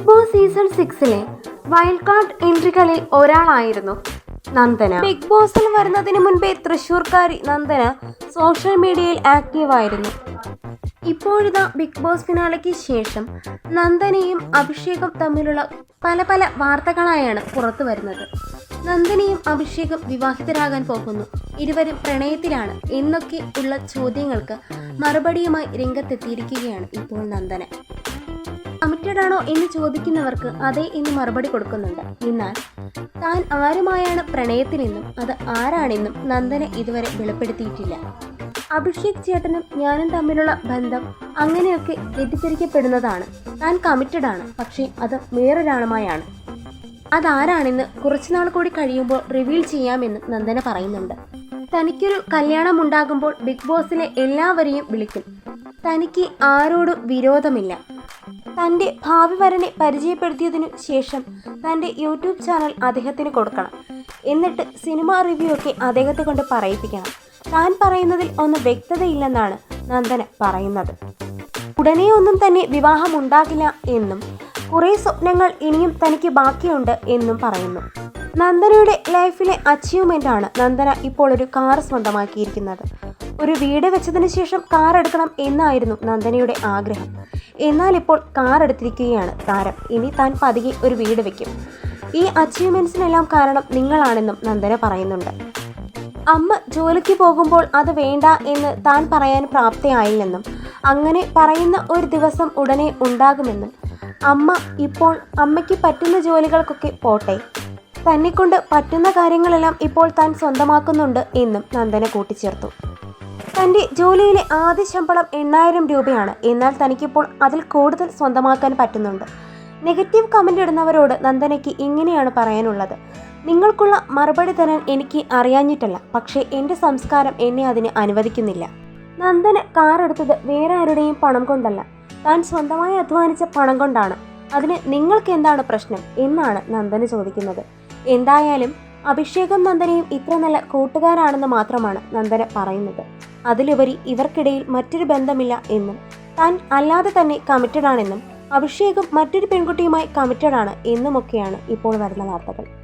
Big Boss season സിക്സിലെ wild card എൻട്രികളിൽ ഒരാളായിരുന്നു നന്ദന. ബിഗ് ബോസിൽ വരുന്നതിന് മുൻപേ തൃശൂർക്കാരി നന്ദന സോഷ്യൽ മീഡിയയിൽ ആക്റ്റീവ് ആയിരുന്നു. ഇപ്പോഴിതാ ബിഗ് ബോസ് ഫിനാലയ്ക്ക് ശേഷം നന്ദനയും അഭിഷേകും തമ്മിലുള്ള പല പല വാർത്തകളായാണ് പുറത്തു വരുന്നത്. നന്ദനയും അഭിഷേകും വിവാഹിതരാകാൻ പോകുന്നു. ഇരുവരും പ്രണയത്തിലാണ്. എന്നൊക്കെ ഉള്ള ചോദ്യങ്ങൾക്ക് മറുപടിയുമായി രംഗത്തെത്തിയിരിക്കുകയാണ് ഇപ്പോൾ നന്ദന. കമ്മിറ്റഡ് ആണോ എന്ന് ചോദിക്കുന്നവർക്ക് അതേ എന്ന് മറുപടി കൊടുക്കുന്നുണ്ട്. എന്നാൽ താൻ ആരുമായാണ് പ്രണയത്തിലെന്നും അത് ആരാണെന്നും നന്ദന ഇതുവരെ വെളിപ്പെടുത്തിയിട്ടില്ല. അഭിഷേക് ചേട്ടനും ഞാനും തമ്മിലുള്ള ബന്ധം അങ്ങനെയൊക്കെ തെറ്റിദ്ധരിക്കപ്പെടുന്നതാണ് താൻ കമ്മിറ്റഡ് ആണ് പക്ഷേ അത് വേറൊരാളുമായാണ്. അതാരാണെന്ന് കുറച്ചുനാൾ കൂടി കഴിയുമ്പോൾ റിവീൽ ചെയ്യാമെന്നും നന്ദന പറയുന്നുണ്ട്. തനിക്കൊരു കല്യാണം ഉണ്ടാകുമ്പോൾ ബിഗ് ബോസിലെ എല്ലാവരെയും വിളിക്കും. തനിക്ക് ആരോടും വിരോധമില്ല. തന്റെ ഭാവി വരനെ പരിചയപ്പെടുത്തിയതിനു ശേഷം തന്റെ യൂട്യൂബ് ചാനൽ അദ്ദേഹത്തിന് കൊടുക്കണം. എന്നിട്ട് സിനിമ റിവ്യൂ ഒക്കെ അദ്ദേഹത്തെ കൊണ്ട് പറയിപ്പിക്കണം. താൻ പറയുന്നതിൽ ഒന്നും വ്യക്തതയില്ലെന്നാണ് നന്ദന പറയുന്നത്. ഉടനെ ഒന്നും തന്നെ വിവാഹം ഉണ്ടാകില്ല എന്നും കുറേ സ്വപ്നങ്ങൾ ഇനിയും തനിക്ക് ബാക്കിയുണ്ട് എന്നും പറയുന്നു. നന്ദനയുടെ ലൈഫിലെ അച്ചീവ്മെന്റാണ് നന്ദന ഇപ്പോൾ ഒരു കാർ സ്വന്തമാക്കിയിരിക്കുന്നത്. ഒരു വീട് വെച്ചതിന് ശേഷം കാർ എടുക്കണം എന്നായിരുന്നു നന്ദനയുടെ ആഗ്രഹം. എന്നാൽ ഇപ്പോൾ കാർ എടുത്തിരിക്കുകയാണ് താരം. ഇനി താൻ പതുകെ ഒരു വീട് വെക്കും. ഈ അച്ചീവ്മെന്റ്സിനെല്ലാം കാരണം നിങ്ങളാണെന്നും നന്ദന പറയുന്നുണ്ട്. അമ്മ ജോലിക്ക് പോകുമ്പോൾ അത് വേണ്ട എന്ന് താൻ പറയാൻ പ്രാപ്തയായില്ലെന്നും അങ്ങനെ പറയുന്ന ഒരു ദിവസം ഉടനെ ഉണ്ടാകുമെന്നും അമ്മ ഇപ്പോൾ അമ്മയ്ക്ക് പറ്റുന്ന ജോലികൾക്കൊക്കെ പോട്ടെ. തന്നെക്കൊണ്ട് പറ്റുന്ന കാര്യങ്ങളെല്ലാം ഇപ്പോൾ താൻ സ്വന്തമാക്കുന്നുണ്ട് എന്നും നന്ദന കൂട്ടിച്ചേർത്തു. തന്റെ ജോലിയിലെ ആദ്യ ശമ്പളം എണ്ണായിരം രൂപയാണ്. എന്നാൽ തനിക്കിപ്പോൾ അതിൽ കൂടുതൽ സ്വന്തമാക്കാൻ പറ്റുന്നുണ്ട്. നെഗറ്റീവ് കമന്റ് ഇടുന്നവരോട് നന്ദനയ്ക്ക് ഇങ്ങനെയാണ് പറയാനുള്ളത്. നിങ്ങൾക്കുള്ള മറുപടി തരാൻ എനിക്ക് അറിയാഞ്ഞിട്ടല്ല പക്ഷേ എന്റെ സംസ്കാരം എന്നെ അതിന് അനുവദിക്കുന്നില്ല. നന്ദന കാറെടുത്തത് വേറെ ആരുടെയും പണം കൊണ്ടല്ല. താൻ സ്വന്തമായി അധ്വാനിച്ച പണം കൊണ്ടാണ്. അതിന് നിങ്ങൾക്ക് എന്താണ് പ്രശ്നം? എന്നാണ് നന്ദന ചോദിക്കുന്നത്. എന്തായാലും അഭിഷേകം നന്ദനയും ഇത്ര നല്ല കൂട്ടുകാരാണെന്ന് മാത്രമാണ് നന്ദന പറയുന്നത്. അതിലുപരി ഇവർക്കിടയിൽ മറ്റൊരു ബന്ധമില്ല എന്നും താൻ അല്ലാതെ തന്നെ കമ്മിറ്റഡ് ആണെന്നും അഭിഷേകം മറ്റൊരു പെൺകുട്ടിയുമായി കമ്മിറ്റഡ് ആണ് എന്നുമൊക്കെയാണ് ഇപ്പോൾ വരുന്ന വാർത്തകൾ.